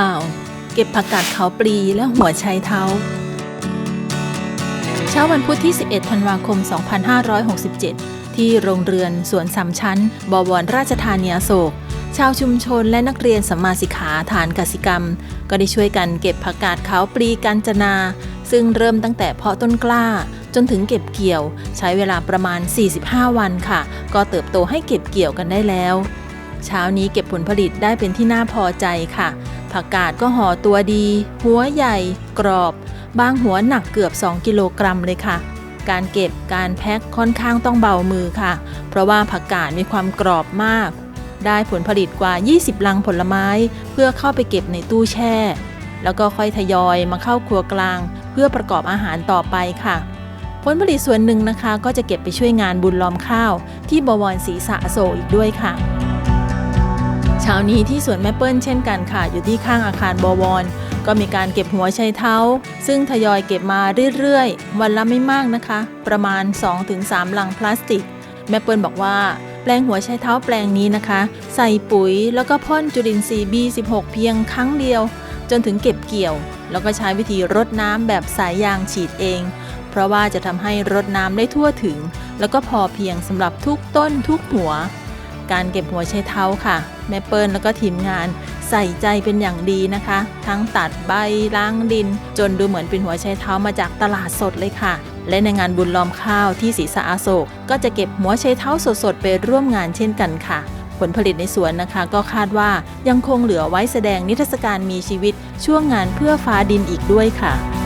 ่าวเก็บผักกาดขาวปลีและหัวไชเท้า เช้าวันพุธที่ 11 ธันวาคม 2567 ที่โรงเรือนสวนสามชั้น บวรราชธานีอโศก ชาวชุมชนและนักเรียนสัมมาสิกขาฐานกสิกรรม ก็ได้ช่วยกันเก็บผักกาดขาวปลีกาญจนา ซึ่งเริ่มตั้งแต่เพาะต้นกล้าจนถึงเก็บเกี่ยว ใช้เวลาประมาณ 45 วันค่ะ ก็เติบโตให้เก็บเกี่ยวกันได้แล้ว เช้านี้เก็บผลผลิตได้เป็นที่น่าพอใจค่ะ ผักกาดก็ห่อตัวดี หัวใหญ่ กรอบ บางหัวหนักเกือบ 2 กิโลกรัมเลยค่ะ การเก็บการแพ็คค่อนข้างต้องเบามือค่ะ เพราะว่าผักกาดมีความกรอบมาก ได้ผลผลิตกว่า 20 ลังผลไม้ เพื่อเข้าไปเก็บในตู้แช่ แล้วก็ค่อยทยอยมาเข้าครัวกลาง เพื่อประกอบอาหารต่อไปค่ะผลผลิตส่วนหนึ่งนะคะ ก็จะเก็บไปช่วยงานบุญล้อมข้าว ที่บวรศรีสะโศกอีกด้วยค่ะ เช้านี้ที่สวนแม่เปิ้ลเช่นกันค่ะ อยู่ที่ข้างอาคารบวร ก็มีการเก็บหัวไชเท้า ซึ่งทยอยเก็บมาเรื่อยๆ วันละไม่มากนะคะ ประมาณ 2-3 ลังพลาสติก แม่เปิ้ลบอกว่า แปลงหัวไชเท้าแปลงนี้นะคะ ใส่ปุ๋ยแล้วก็พ่นจุลินทรีย์ B16 เพียงครั้งเดียว จนถึงเก็บเกี่ยว แล้วก็ใช้วิธีรดน้ำแบบสายยางฉีดเอง เพราะว่าจะทำให้รดน้ำได้ทั่วถึง แล้วก็พอเพียงสำหรับทุกต้นทุกหัว การเก็บหัวไชเท้าค่ะ แม่เปิ้ลแล้วก็ทีมงานใส่ใจเป็นอย่างดีนะคะ ทั้งตัดใบล้างดิน จนดูเหมือนเป็นหัวไชเท้ามาจากตลาดสดเลยค่ะ และในงานบุญล้อมข้าวที่ศรีสะอาโศก ก็จะเก็บหัวไชเท้าสดๆไปร่วมงานเช่นกันค่ะผลผลิตในสวนนะคะก็คาดว่ายังคงเหลือไว้แสดงนิทรรศการมีชีวิตช่วงงานเพื่อฟ้าดินอีกด้วยค่ะ